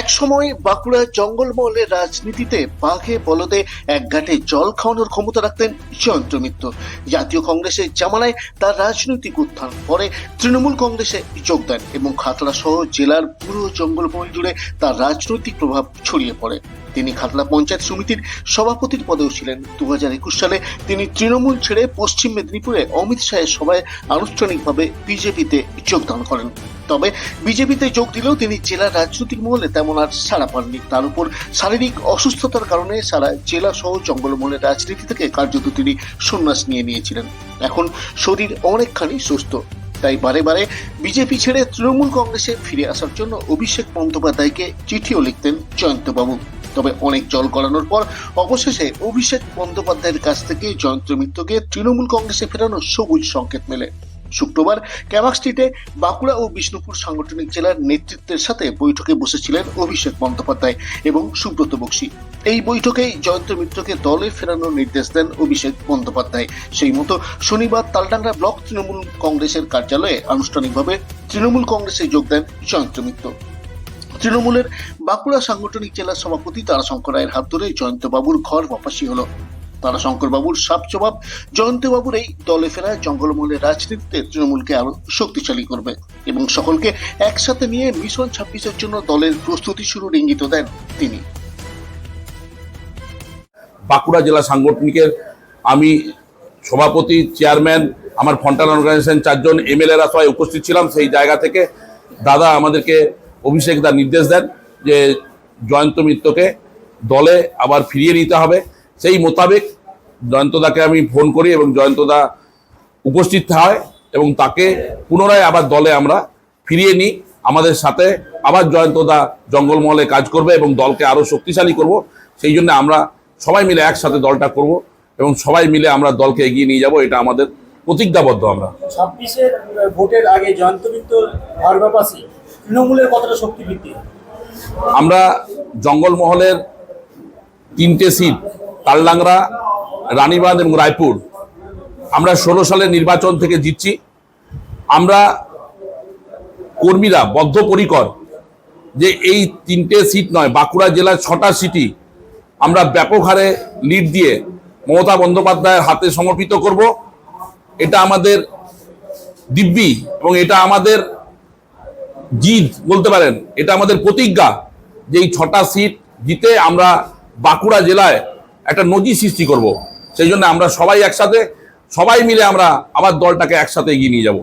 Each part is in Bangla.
এক সময় বাঁকুড়ার জঙ্গলমহলের রাজনীতিতে বাঘে বলদে এক ঘাটে জল খাওয়ানোর ক্ষমতা রাখতেন জয়ন্ত মিত্র। জাতীয় কংগ্রেসের জামানায় তার রাজনৈতিক উত্থান, পরে তৃণমূল কংগ্রেসে যোগ দেন এবং খাতড়া সহ জেলার পুরো জঙ্গলমহল জুড়ে তার রাজনৈতিক প্রভাব ছড়িয়ে পড়ে। তিনি খাতড়া পঞ্চায়েত সমিতির সভাপতির পদেও ছিলেন। দু হাজার একুশ সালে তিনি তৃণমূল ছেড়ে পশ্চিম মেদিনীপুরে অমিত শাহের সভায় আনুষ্ঠানিকভাবে বিজেপিতে যোগদান করেন। তবে বিজেপিতে যোগ দিলেও তিনি জেলার রাজনৈতিক মহলে তেমন আর সাড়া পাননি। তার উপর শারীরিক অসুস্থতার কারণে সারা জেলা সহ জঙ্গলমহলের রাজনীতি থেকে কার্যত তিনি সন্ন্যাস নিয়ে নিয়েছিলেন। এখন শরীর অনেকখানি সুস্থ। তাই বারে বারে বিজেপি ছেড়ে তৃণমূল কংগ্রেসে ফিরে আসার জন্য অভিষেক বন্দ্যোপাধ্যায়কে চিঠিও লিখতেন জয়ন্তবাবু। তবে অনেক জল গড়ানোর পর অবশেষে অভিষেক বন্দ্যোপাধ্যায়ের কাছ থেকে জয়ন্ত মিত্রকে তৃণমূল কংগ্রেসে ফেরানোর সবুজ সংকেত মেলে। শুক্রবার ক্যামাক স্ট্রিটে বাঁকুড়া ও বিষ্ণুপুর সাংগঠনিক জেলার নেতৃত্বের সাথে বৈঠকে বসেছিলেন অভিষেক বন্দ্যোপাধ্যায় এবং সুব্রত বক্সী। এই বৈঠকেই জয়ন্ত মিত্রকে দলে ফেরানোর নির্দেশ দেন অভিষেক বন্দ্যোপাধ্যায়। সেই মতো শনিবার তালডাংরা ব্লক তৃণমূল কংগ্রেসের কার্যালয়ে আনুষ্ঠানিকভাবে তৃণমূল কংগ্রেসে যোগ দেন জয়ন্ত মিত্র। তৃণমূলের বাঁকুড়া সাংগঠনিক জেলার সভাপতি তারাশঙ্কর রায়ের হাত ধরে জয়ন্তবাবুর ঘর বাপাসী হলো। তারাশঙ্কর বাবুর সাপ জবাব জয়ন্তবাবুর এই দলে ফেরায় জঙ্গলমহলের রাজনীতিতে তৃণমূলকে আরও শক্তিশালী করবে এবং সকলকে একসাথে নিয়ে মিশন ছাব্বিশের জন্য দলের প্রস্তুতি শুরুর ইঙ্গিত দেন তিনি। বাঁকুড়া জেলা সাংগঠনিকের আমি সভাপতি, চেয়ারম্যান, আমার ফন্টান অর্গানাইজেশন চারজন এমএলএরা সবাই উপস্থিত ছিলাম। সেই জায়গা থেকে দাদা আমাদেরকে অভিষেক দা নির্দেশ দেন যে জয়ন্ত মিত্রকে দলে আবার ফিরিয়ে নিতে হবে। সেই মোতাবেক জয়ন্তদাকে আমি ফোন করি এবং জয়ন্তদা উপস্থিত হয় এবং তাকে পুনরায় আবার দলে আমরা ফিরিয়ে নিই। আমাদের সাথে আবার জয়ন্তদা জঙ্গলমহলে কাজ করবে এবং দলকে আরও শক্তিশালী করব। সেই জন্য আমরা সবাই মিলে একসাথে দলটা করব এবং সবাই মিলে আমরা দলকে এগিয়ে নিয়ে যাব। এটা আমাদের প্রতিজ্ঞাবদ্ধ আমরা। ছাব্বিশের ভোটের আগে জয়ন্ত মিত্র তৃণমূলের কতটা শক্তি বৃদ্ধি? আমরা জঙ্গলমহলের তিনটে সিট, তালডাংরা, রানীবাঁধ এবং রায়পুর, আমরা ষোলো সালের নির্বাচন থেকে জিতছি। আমরা কর্মীরা বদ্ধপরিকর যে এই তিনটে সিট নয়, বাঁকুড়া জেলার ছটা সিটি আমরা ব্যাপক হারে লিড দিয়ে মমতা বন্দ্যোপাধ্যায়ের হাতে সমর্পিত করব। এটা আমাদের দিব্যি এবং এটা আমাদের জিত বলতে পারেন, এটা আমাদের প্রতিজ্ঞা যে এই ছটা সিট জিতে আমরা বাঁকুড়া জেলায় একটা নজির সৃষ্টি করব। সেই জন্য আমরা সবাই একসাথে, সবাই মিলে আমরা আবার দলটাকে একসাথে এগিয়ে নিয়ে যাব।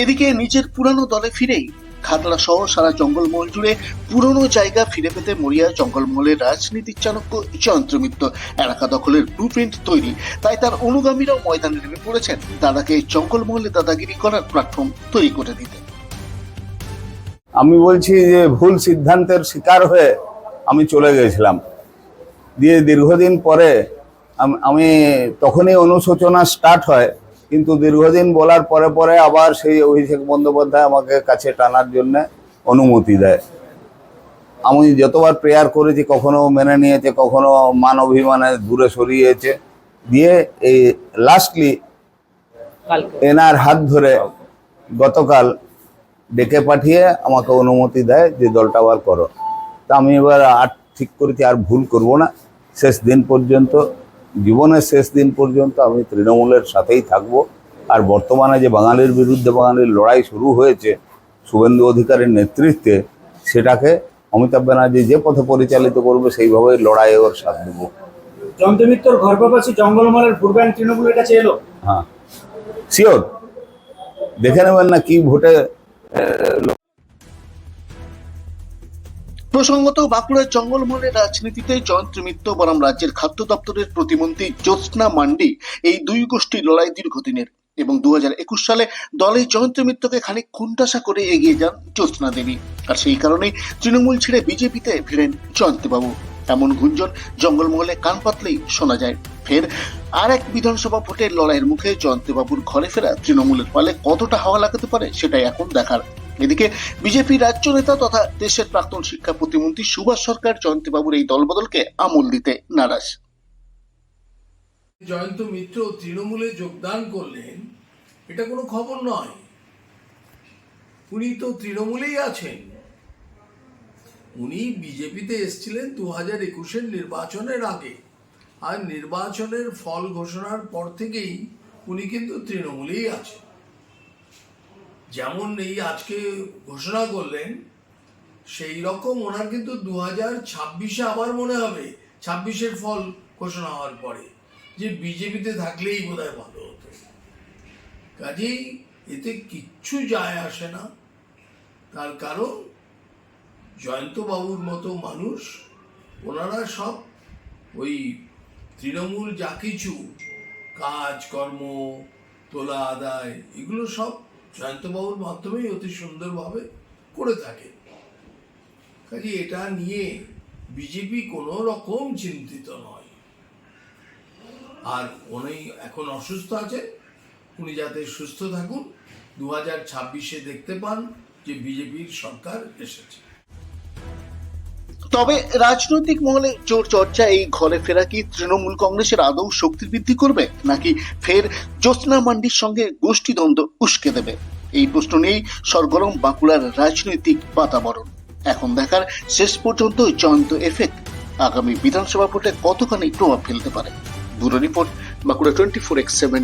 এদিকে নিজের পুরানো দলে ফিরেই খাতড়া সহ সারা জঙ্গলমহল জুড়ে পুরনো জায়গা ফিরে পেতে মরিয়া জঙ্গলমহলের রাজনীতির চাণক্য জয়ন্ত মিত্র। এলাকা দখলের ব্লু তৈরি। তাই তার অনুগামীরাও ময়দানে নেমে পড়েছেন। দাদাকে জঙ্গলমহলে দাদাগিরি করার প্ল্যাটফর্ম তৈরি করে দিতে। আমি বলছি যে ভুল সিদ্ধান্তের শিকার হয়ে আমি চলে গেছিলাম। দিয়ে দীর্ঘদিন পরে আমি তখনই অনুশোচনা স্টার্ট হয়। কিন্তু দীর্ঘদিন বলার পরে পরে আবার সেই অভিষেক বন্দ্যোপাধ্যায় আমাকে কাছে টানার জন্য অনুমতি দেয়। আমি যতবার প্রেয়ার করেছি কখনো মেনে নিয়েছে কখনো মান অভিমানে দূরে সরিয়েছে। দিয়ে এই লাস্টলি এনার হাত ধরে গতকাল ডেকে পাঠিয়ে আমাকে অনুমতি দেয় যে দলটা আবার করো। তা আমি এবার আর ঠিক করেছি আর ভুল করব না। শেষ দিন পর্যন্ত জীবনের শেষ দিন পর্যন্ত আমি তৃণমূলের সাথেই থাকব। আর বর্তমানে যে বাঙালির বিরুদ্ধে বাঙালির লড়াই শুরু হয়েছে শুভেন্দু অধিকারের নেতৃত্বে সেটাকে অমিতাভ ব্যানার্জি যে পথে পরিচালিত করবে সেইভাবেই লড়াই ওর সাথ দেবো। জয়ন্ত মিত্রর ঘরবাসী জঙ্গলমহলের ভোট ব্যাংক তৃণমূলের কাছে এলো। হ্যাঁ। শিওর দেখে নেবেন না কি ভোটে প্রসঙ্গত, বাঁকুড়ার জঙ্গলমহলের রাজনীতিতে জয়ন্ত মিত্র বনাম রাজ্যের খাদ্য দপ্তরের প্রতিমন্ত্রী জ্যোৎস্না মান্ডি এই দুই গোষ্ঠীর লড়াই দীর্ঘদিনের এবং দু সালে দলে জয়ন্ত মিত্রকে খানিক খুন্টাসা করে এগিয়ে যান জ্যোৎস্না দেবী। আর সেই কারণেই তৃণমূল ছেড়ে বিজেপিতে ফিরেন জয়ন্তবাবু। এমন গুঞ্জন জঙ্গলমহলে কান পাতলেই শোনা যায়। ফের আর এক বিধানসভা ভোটের লড়াইয়ের মুখে জয়ন্তবাবুর ঘরে ফেরা তৃণমূলের পালে কতটা হাওয়া লাগাতে পারে সেটাই এখন দেখার এদিকে বিজেপি রাজ্য নেতা তথা দেশের প্রাক্তন শিক্ষা প্রতিমন্ত্রী সুভাষ সরকার জয়ন্তবাবুর এই দলবদলকে আমল দিতে নারাজ। জয়ন্ত মিত্র তৃণমূলে যোগদান করলেন, এটা কোনো খবর নয়। উনি তো তৃণমূলেই আছেন। উনি বিজেপিতে এসেছিলেন দু হাজার একুশের নির্বাচনের আগে। আর নির্বাচনের ফল ঘোষণার পর থেকেই উনি কিন্তু তৃণমূলেই আছেন। যেমন এই আজকে ঘোষণা করলেন, সেই রকম ওনার কিন্তু দু হাজার ছাব্বিশে আবার মনে হবে, ছাব্বিশের ফল ঘোষণা হওয়ার পরে, যে বিজেপিতে থাকলেই বোধহয় ভালো হতো। কাজেই এতে কিচ্ছু যায় আসে না। তার কারণ, জয়ন্তবাবুর মতো মানুষ, ওনারা সব ওই তৃণমূল যা কিছু কাজকর্ম তোলা, আদায়, এগুলো সব জয়ন্তবাবুর মাধ্যমেই অতি সুন্দরভাবে করে থাকে। কাজে এটা নিয়ে বিজেপি কোনো রকম চিন্তিত নয়। আর উনি এখন অসুস্থ আছেন, উনি যাতে সুস্থ থাকুন, দু হাজার ছাব্বিশে দেখতে পান যে বিজেপির সরকার এসেছে। তবে রাজনৈতিক মহলে জোর চর্চা, এই ঘরে ফেরা কি তৃণমূল কংগ্রেসের আদৌ শক্তি বৃদ্ধি করবে? নাকি ফের জ্যোৎস্না মান্ডির সঙ্গে গোষ্ঠীদ্বন্দ্ব উস্কে দেবে? এই প্রশ্ন নিয়েই সরগরম বাঁকুড়ার রাজনৈতিক বাতাবরণ। এখন দেখার শেষ পর্যন্ত জয়ন্ত এফেক্ট। আগামী বিধানসভা ভোটে কতখানি প্রভাব ফেলতে পারে? Bureau report Bankura twenty four x seven.